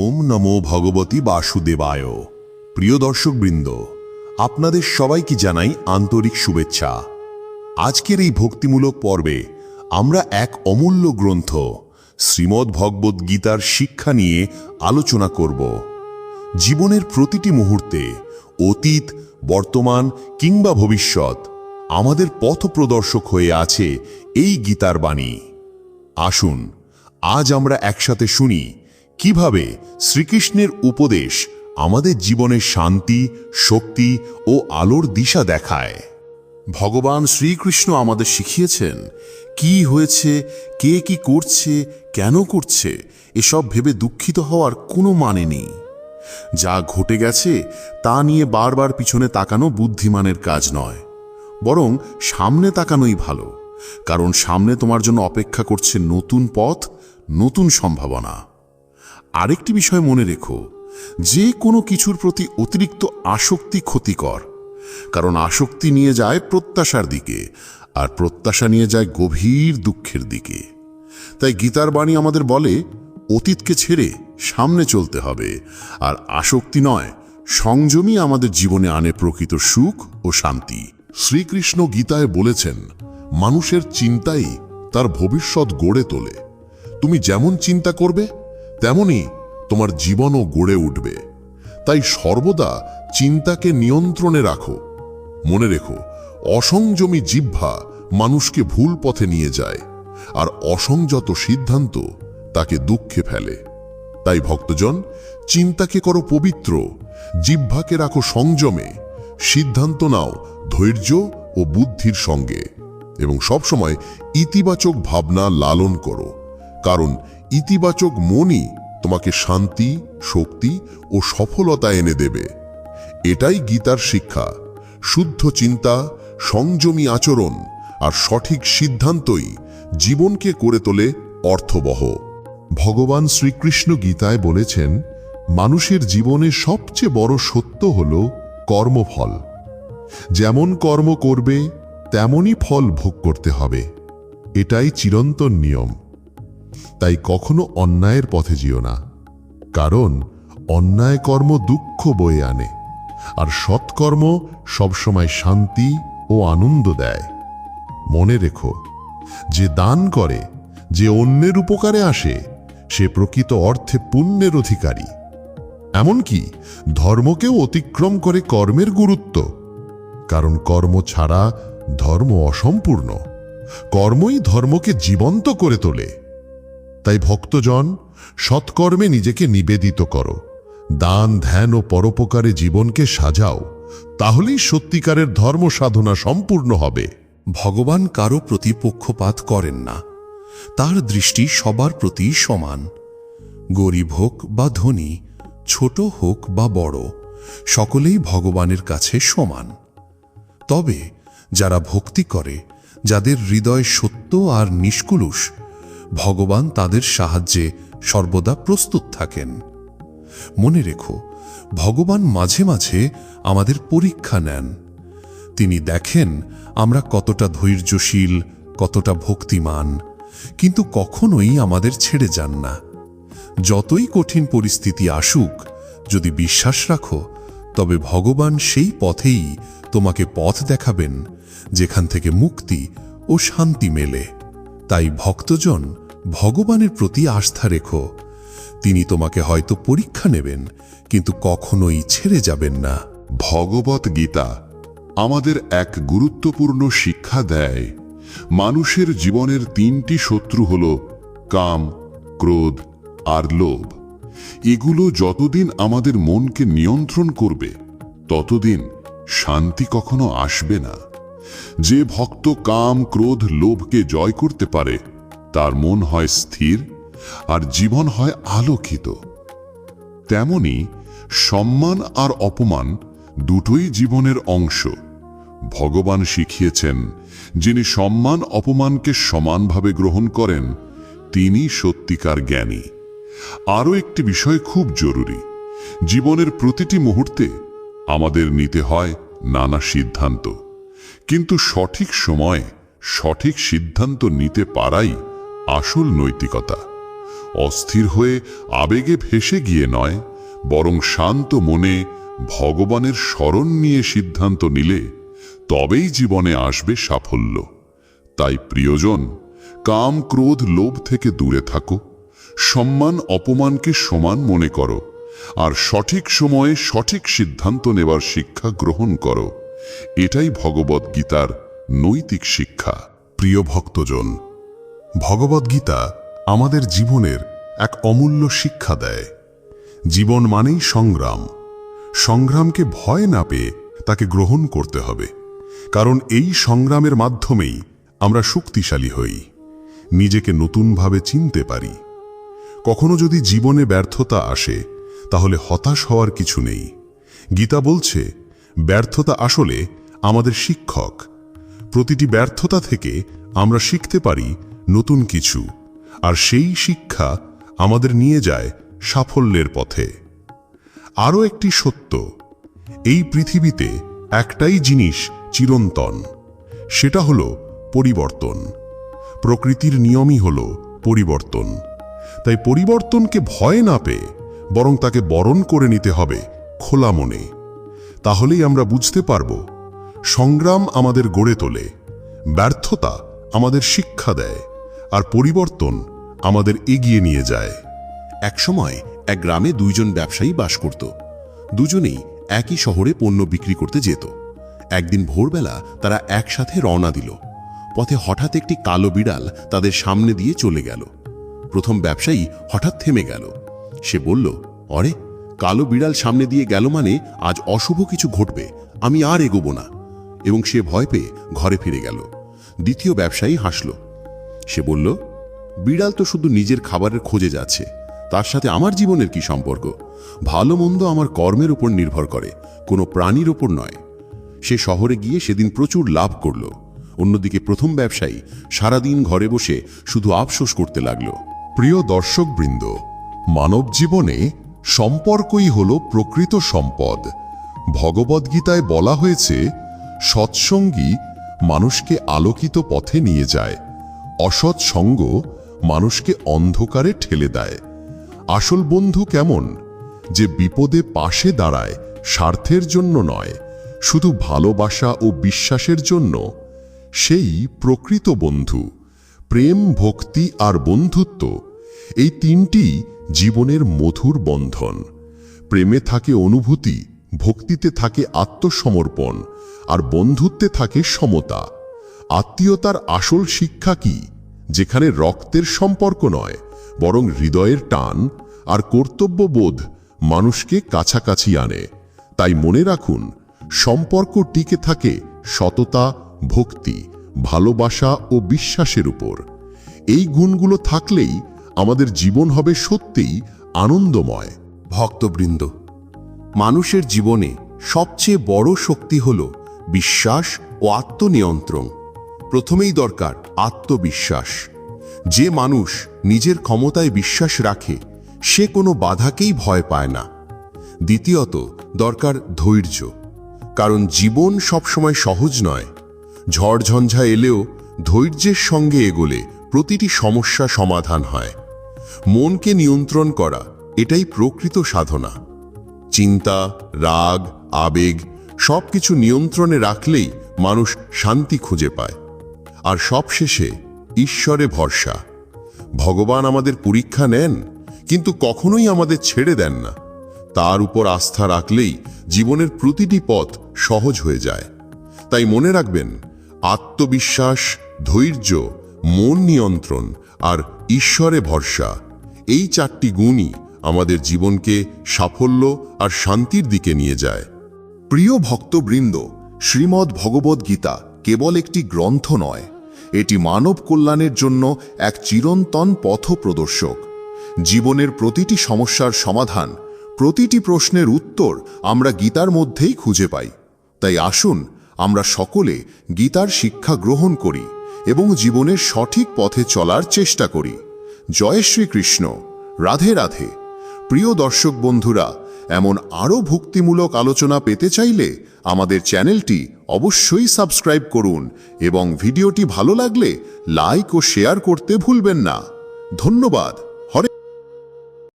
ওম নমো ভগবতী বাসুদেবায়। প্রিয় দর্শকবৃন্দ, আপনাদের সবাইকে জানাই আন্তরিক শুভেচ্ছা। আজকের এই ভক্তিমূলক পর্বে আমরা এক অমূল্য গ্রন্থ, শ্রীমদ্ ভগবদ্ গীতার শিক্ষা নিয়ে আলোচনা করব। জীবনের প্রতিটি মুহূর্তে, অতীত, বর্তমান কিংবা ভবিষ্যৎ, আমাদের পথ প্রদর্শক হয়ে আছে এই গীতার বাণী। আসুন, আজ আমরা একসাথে শুনি কীভাবে শ্রীকৃষ্ণের উপদেশ আমাদের জীবনে শান্তি, শক্তি ও আলোর দিশা দেখায়? ভগবান শ্রীকৃষ্ণ আমাদের শিখিয়েছেন, কি হয়েছে, কে কি করছে, কেন করছে, এসব ভেবে দুঃখিত হওয়ার কোনো মানে নেই। যা ঘটে গেছে, তা নিয়ে বারবার পিছনে তাকানো বুদ্ধিমানের কাজ নয়, বরং সামনে তাকানোই ভালো, কারণ সামনে তোমার জন্য অপেক্ষা করছে নতুন পথ, নতুন সম্ভাবনা। আরেকটি বিষয় মনে রেখো, যে কোনো কিছুর প্রতি অতিরিক্ত আসক্তি ক্ষতিকর, কারণ আসক্তি নিয়ে যায় প্রত্যাশার দিকে, আর প্রত্যাশা নিয়ে যায় গভীর দুঃখের দিকে। তাই গীতার বাণী আমাদের বলে, অতীতকে ছেড়ে সামনে চলতে হবে, আর আসক্তি নয়, সংযমই আমাদের জীবনে আনে প্রকৃত সুখ ও শান্তি। শ্রীকৃষ্ণ গীতায় বলেছেন, মানুষের চিন্তাই তার ভবিষ্যৎ গড়ে তোলে। তুমি যেমন চিন্তা করবে তেমনই তোমার জীবনও গড়ে উঠবে। তাই সর্বদা চিন্তাকে নিয়ন্ত্রণে রাখো। মনে রেখো, অসংযমী জিহ্বা মানুষকে ভুল পথে নিয়ে যায়, আর অসংযত সিদ্ধান্ত তাকে দুঃখে ফেলে। তাই ভক্তজন, চিন্তাকে করো পবিত্র, জিহ্বাকে রাখো সংযমে, সিদ্ধান্ত নাও ধৈর্য ও বুদ্ধির সঙ্গে, এবং সবসময় ইতিবাচক ভাবনা লালন করো। কারণ ইতিবাচক মনই তোমাকে শান্তি, শক্তি ও সফলতা এনে দেবে। এটাই গীতার শিক্ষা। শুদ্ধ চিন্তা, সংযমী আচরণ আর সঠিক সিদ্ধান্তই জীবনকে করে তোলে অর্থবহ। ভগবান শ্রীকৃষ্ণ গীতায় বলেছেন, মানুষের জীবনে সবচেয়ে বড় সত্য হল কর্মফল। যেমন কর্ম করবে, তেমনই ফল ভোগ করতে হবে। এটাই চিরন্তন নিয়ম। তাই কখনো অন্যায়ের পথে যেও না, কারণ অন্যায় কর্ম দুঃখ বয়ে আনে, আর সৎকর্ম সবসময় শান্তি ও আনন্দ দেয়। মনে রেখো, যে দান করে, যে অন্যের উপকারে আসে, সে প্রকৃত অর্থে পুণ্যের অধিকারী। এমনকি ধর্মকেও অতিক্রম করে কর্মের গুরুত্ব, কারণ কর্ম ছাড়া ধর্ম অসম্পূর্ণ। কর্মই ধর্মকে জীবন্ত করে তোলে। তাই ভক্তজন, সৎকর্মে নিজেকে নিবেদিত করো। দান, ধ্যান ও পরোপকারে জীবনকে সাজাও। তাহলেই সত্যিকারের ধর্ম সাধনা সম্পূর্ণ হবে। ভগবান কারও প্রতি পক্ষপাত করেন না। তার দৃষ্টি সবার প্রতি সমান। গরিব হোক বা ধনী, ছোট হোক বা বড়, সকলেই ভগবানের কাছে সমান। তবে যারা ভক্তি করে, যাদের হৃদয় সত্য আর নিষ্কুলুষ ভগবান তাদের সাহায্যে সর্বদা প্রস্তুত থাকেন। মনে রেখো, ভগবান মাঝে মাঝে আমাদের পরীক্ষা নেন। তিনি দেখেন আমরা কতটা ধৈর্যশীল, কতটা ভক্তিমান, কিন্তু কখনোই আমাদের ছেড়ে যান না। যতই কঠিন পরিস্থিতি আসুক, যদি বিশ্বাস রাখো, তবে ভগবান সেই পথেই তোমাকে পথ দেখাবেন, যেখান থেকে মুক্তি ও শান্তি মেলে। তাই ভক্তজন ভগবানের প্রতি আস্থা রেখো। তিনি তোমাকে হয়তো পরীক্ষা নেবেন, কিন্তু কখনোই ছেড়ে যাবেন না। ভগবত গীতা আমাদের এক গুরুত্বপূর্ণ শিক্ষা দেয়। মানুষের জীবনের তিনটি শত্রু হল কাম, ক্রোধ আর লোভ। এগুলো যতদিন আমাদের মনকে নিয়ন্ত্রণ করবে, ততদিন শান্তি কখনো আসবে না। যে ভক্ত কাম, ক্রোধ, লোভকে জয় করতে পারে তার মন হয় স্থির আর জীবন হয় আলোকিত। তেমনি সম্মান আর অপমান দুটোই জীবনের অংশ। ভগবান শিখিয়েছেন, যিনি সম্মান অপমানকে সমানভাবে গ্রহণ করেন, তিনি সত্যিকার জ্ঞানী। আরও একটি বিষয় খুব জরুরি, জীবনের প্রতিটি মুহূর্তে আমাদের নিতে হয় নানা সিদ্ধান্ত। কিন্তু সঠিক সময়ে সঠিক সিদ্ধান্ত নিতে পারাই আসল নৈতিকতা। অস্থির হয়ে আবেগে ভেসে গিয়ে নয়, বরং শান্ত মনে ভগবানের স্মরণ নিয়ে সিদ্ধান্ত নিলে তবেই জীবনে আসবে সাফল্য। তাই প্রিয়জন, কাম, ক্রোধ, লোভ থেকে দূরে থাকো। সম্মান, অপমানকে সমান মনে করো। আর সঠিক সময়ে সঠিক সিদ্ধান্ত নেবার শিক্ষা গ্রহণ করো। এটাই ভগবত গীতার নৈতিক শিক্ষা। প্রিয় ভক্তজন ভগবদ্গীতা আমাদের জীবনের এক অমূল্য শিক্ষা দেয়। জীবন মানেই সংগ্রাম। সংগ্রামকে ভয় না পেয়ে তাকে গ্রহণ করতে হবে। কারণ এই সংগ্রামের মাধ্যমেই আমরা শক্তিশালী হই। নিজেকে নতুনভাবে চিনতে পারি। কখনো যদি জীবনে ব্যর্থতা আসে, তাহলে হতাশ হওয়ার কিছু নেই। গীতা বলছে, ব্যর্থতা আসলে আমাদের শিক্ষক। প্রতিটি ব্যর্থতা থেকে আমরা শিখতে পারি নতুন কিছু, আর সেই শিক্ষা আমাদের নিয়ে যায় সাফল্যের পথে। আরও একটি সত্য, এই পৃথিবীতে একটাই জিনিস চিরন্তন, সেটা হলো পরিবর্তন। প্রকৃতির নিয়মই হলো পরিবর্তন। তাই পরিবর্তনকে ভয় না পেয়ে বরং তাকে বরণ করে নিতে হবে খোলা মনে। তাহলেই আমরা বুঝতে পারব, সংগ্রাম আমাদের গড়ে তোলে, ব্যর্থতা আমাদের শিক্ষা দেয়। আর পরিবর্তন আমাদের এগিয়ে নিয়ে যায়। একসময় এক গ্রামে দুইজন ব্যবসায়ী বাস করত। দুজনেই একই শহরে পণ্য বিক্রি করতে যেত। একদিন ভোরবেলা তারা একসাথে রওনা দিল। পথে হঠাৎ একটি কালো বিড়াল তাদের সামনে দিয়ে চলে গেল। প্রথম ব্যবসায়ী হঠাৎ থেমে গেল। সে বলল, অরে, কালো বিড়াল সামনে দিয়ে গেল মানে আজ অশুভ কিছু ঘটবে। আমি আর এগোবো না। এবং সে ভয় পেয়ে ঘরে ফিরে গেল। দ্বিতীয় ব্যবসায়ী হাসল সে বলল, বিড়াল তো শুধু নিজের খাবারের খোঁজে যাচ্ছে। তার সাথে আমার জীবনের কি সম্পর্ক? ভালো মন্দ আমার কর্মের উপর নির্ভর করে, কোনো প্রাণীর ওপর নয়। সে শহরে গিয়ে সেদিন প্রচুর লাভ করল। অন্যদিকে প্রথম ব্যবসায়ী সারাদিন ঘরে বসে শুধু আফসোস করতে লাগল। প্রিয় দর্শকবৃন্দ, মানব জীবনে সম্পর্কই হল প্রকৃত সম্পদ। ভগবদ্গীতায় বলা হয়েছে, সৎসঙ্গী মানুষকে আলোকিত পথে নিয়ে যায়। অসৎ সঙ্গ মানুষকে অন্ধকারে ঠেলে দেয়। আসল বন্ধু কেমন? যে বিপদে পাশে দাঁড়ায় স্বার্থের জন্য নয়, শুধু ভালোবাসা ও বিশ্বাসের জন্য। সেই প্রকৃত বন্ধু, প্রেম, ভক্তি আর বন্ধুত্ব, এই তিনটি জীবনের মধুর বন্ধন। প্রেমে থাকে অনুভূতি, ভক্তিতে থাকে আত্মসমর্পণ, আর বন্ধুত্বে থাকে সমতা। আত্মীয়তার আসল শিক্ষা কি? যেখানে রক্তের সম্পর্ক নয়, বরং হৃদয়ের টান আর কর্তব্যবোধ মানুষকে কাছাকাছি আনে। তাই মনে রাখুন, সম্পর্ক টিকে থাকে সততা, ভক্তি, ভালোবাসা ও বিশ্বাসের উপর। এই গুণগুলো থাকলেই আমাদের জীবন হবে সত্যিই আনন্দময়। ভক্তবৃন্দ, মানুষের জীবনে সবচেয়ে বড় শক্তি হল বিশ্বাস ও আত্মনিয়ন্ত্রণ। প্রথমেই দরকার আত্মবিশ্বাস। যে মানুষ নিজের ক্ষমতায় বিশ্বাস রাখে, সে কোনো বাধাকেই ভয় পায় না। দ্বিতীয়ত, দরকার ধৈর্য। কারণ জীবন সবসময় সহজ নয়। ঝড়ঝঞ্ঝা এলেও ধৈর্যের সঙ্গে এগোলে প্রতিটি সমস্যা সমাধান হয়। মনকে নিয়ন্ত্রণ করা, এটাই প্রকৃত সাধনা। চিন্তা, রাগ, আবেগ সব কিছু নিয়ন্ত্রণে রাখলেই মানুষ শান্তি খুঁজে পায়। আর সবশেষে ঈশ্বরে ভরসা। ভগবান আমাদের পরীক্ষা নেন, কিন্তু কখনোই আমাদের ছেড়ে দেন না। তার উপর আস্থা রাখলেই জীবনের প্রতিটি পথ সহজ হয়ে যায়। তাই মনে রাখবেন, আত্মবিশ্বাস, ধৈর্য, মন নিয়ন্ত্রণ আর ঈশ্বরে ভরসা, এই চারটি গুণই আমাদের জীবনকে সাফল্য আর শান্তির দিকে নিয়ে যায়। প্রিয় ভক্তবৃন্দ, শ্রীমদ্ ভগবদ্গীতা কেবল একটি গ্রন্থ নয়, এটি মানব কল্যাণের জন্য এক চিরন্তন পথ প্রদর্শক জীবনের প্রতিটি সমস্যার সমাধান, প্রতিটি প্রশ্নের উত্তর আমরা গীতার মধ্যেই খুঁজে পাই। তাই আসুন, আমরা সকলে গীতার শিক্ষা গ্রহণ করি এবং জীবনের সঠিক পথে চলার চেষ্টা করি। জয় শ্রীকৃষ্ণ। রাধে রাধে। প্রিয় দর্শক বন্ধুরা, এমন আরও ভক্তিমূলক আলোচনা পেতে চাইলে আমাদের চ্যানেলটি অবশ্যই সাবস্ক্রাইব করুন এবং ভিডিওটি ভালো লাগলে লাইক ও শেয়ার করতে ভুলবেন না। ধন্যবাদ।